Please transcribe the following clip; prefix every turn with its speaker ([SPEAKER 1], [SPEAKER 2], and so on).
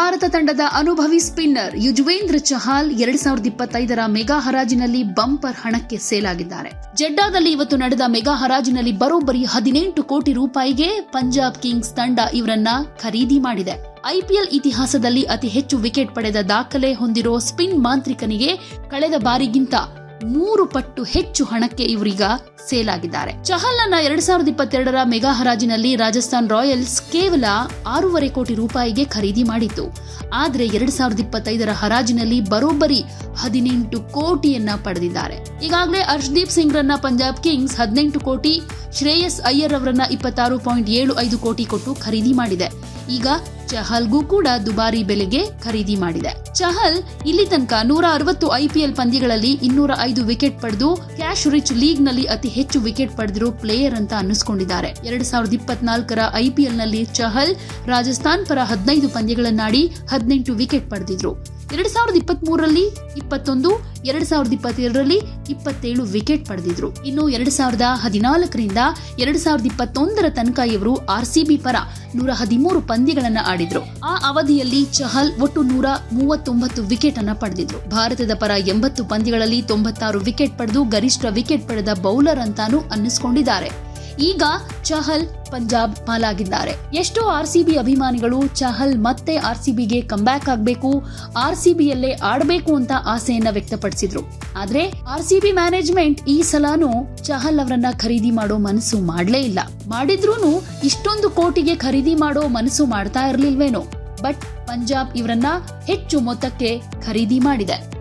[SPEAKER 1] ಭಾರತ ತಂಡದ ಅನುಭವಿ ಸ್ಪಿನ್ನರ್ ಯುಜ್ವೇಂದ್ರ ಚಹಾಲ್ ಎರಡ್ ಸಾವಿರದ ಇಪ್ಪತ್ತೈದರ ಮೆಗಾ ಹರಾಜಿನಲ್ಲಿ ಬಂಪರ್ ಹಣಕ್ಕೆ ಸೇಲಾಗಿದ್ದಾರೆ. ಜೆಡ್ಡಾದಲ್ಲಿ ಇವತ್ತು ನಡೆದ ಮೆಗಾ ಹರಾಜಿನಲ್ಲಿ ಬರೋಬ್ಬರಿ ಹದಿನೆಂಟು ಕೋಟಿ ರೂಪಾಯಿಗೆ ಪಂಜಾಬ್ ಕಿಂಗ್ಸ್ ತಂಡ ಇವರನ್ನ ಖರೀದಿ ಮಾಡಿದೆ. ಐಪಿಎಲ್ ಇತಿಹಾಸದಲ್ಲಿ ಅತಿ ಹೆಚ್ಚು ವಿಕೆಟ್ ಪಡೆದ ದಾಖಲೆ ಹೊಂದಿರೋ ಸ್ಪಿನ್ ಮಾಂತ್ರಿಕನಿಗೆ ಕಳೆದ ಬಾರಿಗಿಂತ ಮೂರು ಪಟ್ಟು ಹೆಚ್ಚು ಹಣಕ್ಕೆ ಇವರೀಗ ಸೇಲ್ ಆಗಿದ್ದಾರೆ ಚಹಲ್ನ ಎರಡ್ ಸಾವಿರದ ಇಪ್ಪತ್ತೆರಡರ ಮೆಗಾ ಹರಾಜಿನಲ್ಲಿ ರಾಜಸ್ಥಾನ್ ರಾಯಲ್ಸ್ ಕೇವಲ ಆರೂವರೆ ಕೋಟಿ ರೂಪಾಯಿಗೆ ಖರೀದಿ ಮಾಡಿತ್ತು. ಆದ್ರೆ ಎರಡ್ ಸಾವಿರದ ಇಪ್ಪತ್ತೈದರ ಹರಾಜಿನಲ್ಲಿ ಬರೋಬ್ಬರಿ ಹದಿನೆಂಟು ಕೋಟಿಯನ್ನ ಪಡೆದಿದ್ದಾರೆ. ಈಗಾಗಲೇ ಅರ್ಶದೀಪ್ ಸಿಂಗ್ ರನ್ನ ಪಂಜಾಬ್ ಕಿಂಗ್ಸ್ ಹದಿನೆಂಟು ಕೋಟಿ, ಶ್ರೇಯಸ್ ಅಯ್ಯರ್ ಅವರನ್ನ ಇಪ್ಪತ್ತಾರು ಪಾಯಿಂಟ್ ಏಳು ಐದು ಕೋಟಿ ಕೊಟ್ಟು ಖರೀದಿ ಮಾಡಿದೆ. ಈಗ ಚಹಲ್ಗೂ ಕೂಡ ದುಬಾರಿ ಬೆಲೆಗೆ ಖರೀದಿ ಮಾಡಿದೆ. ಚಹಲ್ ಇಲ್ಲಿ ತನಕ ನೂರ ಅರವತ್ತು ಐಪಿಎಲ್ ಪಂದ್ಯಗಳಲ್ಲಿ ಇನ್ನೂರ ಐದು ವಿಕೆಟ್ ಪಡೆದು, ಕ್ಯಾಶ್ ರಿಚ್ ಲೀಗ್ನಲ್ಲಿ ಅತಿ ಹೆಚ್ಚು ವಿಕೆಟ್ ಪಡೆದಿರೋ ಪ್ಲೇಯರ್ ಅಂತ ಅನ್ನಿಸ್ಕೊಂಡಿದ್ದಾರೆ. ಎರಡ್ ಸಾವಿರದ ಇಪ್ಪತ್ನಾಲ್ಕರ ಐಪಿಎಲ್ನಲ್ಲಿ ಚಹಲ್ ರಾಜಸ್ಥಾನ್ ಪರ ಹದಿನೈದು ಪಂದ್ಯಗಳನ್ನಾಡಿ ಹದಿನೆಂಟು ವಿಕೆಟ್ ಪಡೆದಿದ್ರು. ಎರಡ್ ಸಾವಿರದ ಇಪ್ಪತ್ತ್ ಮೂರರಲ್ಲಿ ಇಪ್ಪತ್ತೊಂದು, ಎರಡ್ ಸಾವಿರದ ಇಪ್ಪತ್ತೆರಡರಲ್ಲಿ ಇಪ್ಪತ್ತೇಳು ವಿಕೆಟ್ ಪಡೆದಿದ್ರು. ಇನ್ನು ಎರಡ್ ಸಾವಿರದ ಹದಿನಾಲ್ಕರಿಂದ ಎರಡ್ ಸಾವಿರದ ಇಪ್ಪತ್ತೊಂದರ ತನಕ ಇವರು ಬಿ ಪರ ನೂರ ಹದಿಮೂರು ಪಂದ್ಯಗಳನ್ನ ಆಡಿದ್ರು. ಆ ಅವಧಿಯಲ್ಲಿ ಚಹಲ್ ಒಟ್ಟು ನೂರ ಮೂವತ್ತೊಂಬತ್ತು ವಿಕೆಟ್ ಅನ್ನ ಪಡೆದಿದ್ರು. ಭಾರತದ ಪರ ಎಂಬತ್ತು ಪಂದ್ಯಗಳಲ್ಲಿ ತೊಂಬತ್ತಾರು ವಿಕೆಟ್ ಪಡೆದು ಗರಿಷ್ಠ ವಿಕೆಟ್ ಪಡೆದ ಬೌಲರ್ ಅಂತಾನೂ ಅನ್ನಿಸ್ಕೊಂಡಿದ್ದಾರೆ. ಈಗ ಚಹಲ್ ಪಂಜಾಬ್ ಪಾಲಾಗಿದ್ದಾರೆ. ಎಷ್ಟೋ ಆರ್ ಆರ್ಸಿಬಿ ಅಭಿಮಾನಿಗಳು ಚಹಲ್ ಮತ್ತೆ ಆರ್ ಆರ್ಸಿಬಿಗೆ ಕಂಬ್ಯಾಕ್ ಆಗ್ಬೇಕು, ಆರ್ಸಿಬಿಯಲ್ಲೇ ಆಡಬೇಕು ಅಂತ ಆಸೆಯನ್ನ ವ್ಯಕ್ತಪಡಿಸಿದ್ರು. ಆದ್ರೆ ಆರ್ ಆರ್ಸಿಬಿ ಮ್ಯಾನೇಜ್ಮೆಂಟ್ ಈ ಸಲಾನು ಚಹಲ್ ಅವರನ್ನ ಖರೀದಿ ಮಾಡೋ ಮನಸ್ಸು ಮಾಡ್ಲೇ ಇಲ್ಲ. ಮಾಡಿದ್ರೂನು ಇಷ್ಟೊಂದು ಕೋಟಿಗೆ ಖರೀದಿ ಮಾಡೋ ಮನಸ್ಸು ಮಾಡ್ತಾ ಇರ್ಲಿಲ್ವೇನೋ. ಬಟ್ ಪಂಜಾಬ್ ಇವರನ್ನ ಹೆಚ್ಚು ಮೊತ್ತಕ್ಕೆ ಖರೀದಿ ಮಾಡಿದೆ.